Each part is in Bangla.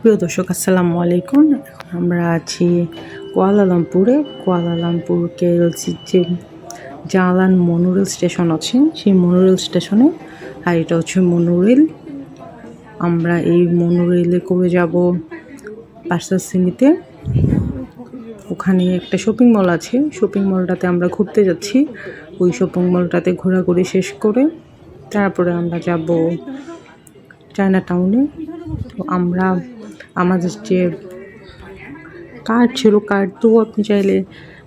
প্রিয় দর্শক, আসসালামু আলাইকুম। এখন আমরা আছি কুয়ালালামপুরে। কুয়ালালামপুর কেএলসি যে জালান মনোরেল স্টেশন আছে, সেই মনোরেল স্টেশনে, আর এটা হচ্ছে মনোরেল। আমরা এই মনোরেলে করে যাব পার্সাসিমিতে ওখানে একটা শপিং মল আছে। শপিং মলটাতে আমরা ঘুরতে যাচ্ছি। ওই শপিং মলটাতে ঘোরাঘুরি শেষ করে তারপরে আমরা যাব চায়না টাউনে তো আমরা আমাদের যে কার্ড ছিল কার্ড তো আপনি চাইলে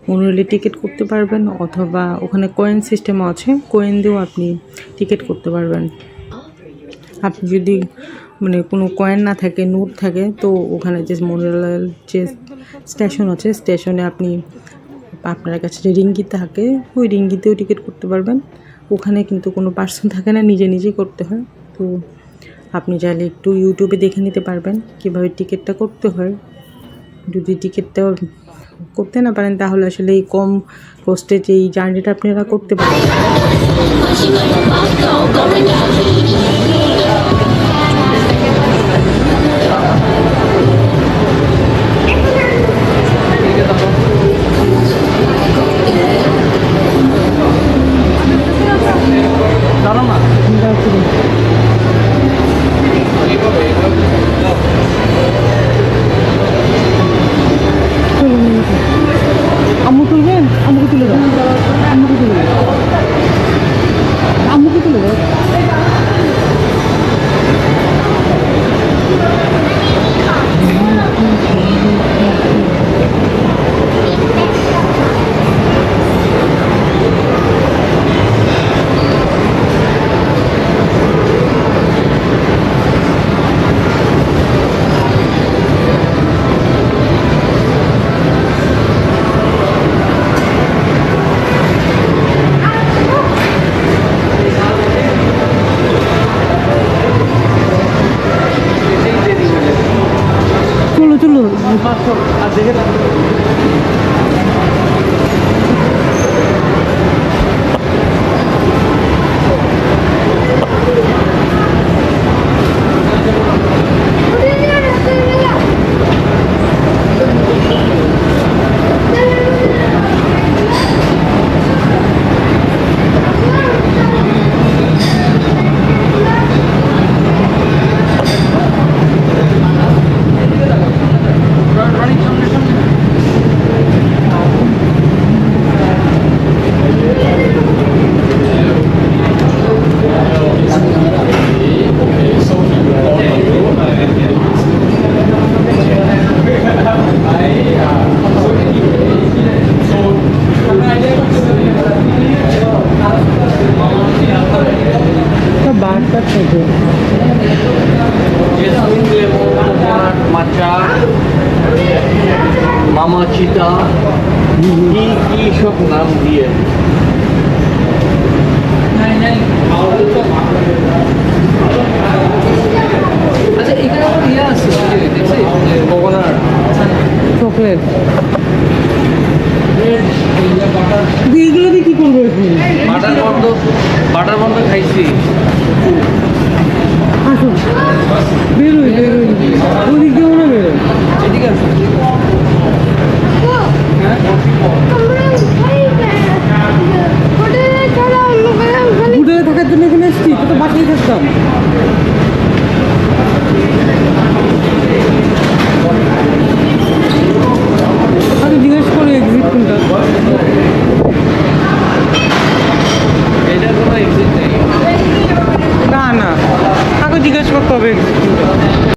মনোরেলে টিকিট করতে পারবেন অথবা ওখানে কয়েন সিস্টেমও আছে কয়েন দিয়েও আপনি টিকিট করতে পারবেন। আপনি যদি মানে কোনো কয়েন না থাকে নোট থাকে, তো ওখানে যে মনোরেলের যে স্টেশন আছে স্টেশনে আপনি আপনার কাছে যে রিঙ্গি থাকে, ওই রিঙ্গিতেও টিকিট করতে পারবেন। ওখানে কিন্তু কোনো পার্সন থাকে না, নিজে নিজেই করতে হয়। তো আপনি চাইলে একটু ইউটিউবে দেখে নিতে পারবেন কীভাবে টিকিটটা করতে হয়। যদি টিকিটটা করতে না পারেন তাহলে আসলে এই কম কষ্টে যে এই জার্নিটা আপনারা করতে পারেন। বারটা চিতা কি কি সব নাম দিয়ে? আচ্ছা এখানে আমার ইয়ে আছে দেখছি? কোকোনাট। চকলেট। এইগুলো দিয়ে কী করব বাটার বন্ধ বাটার বন্ধ খাইছি।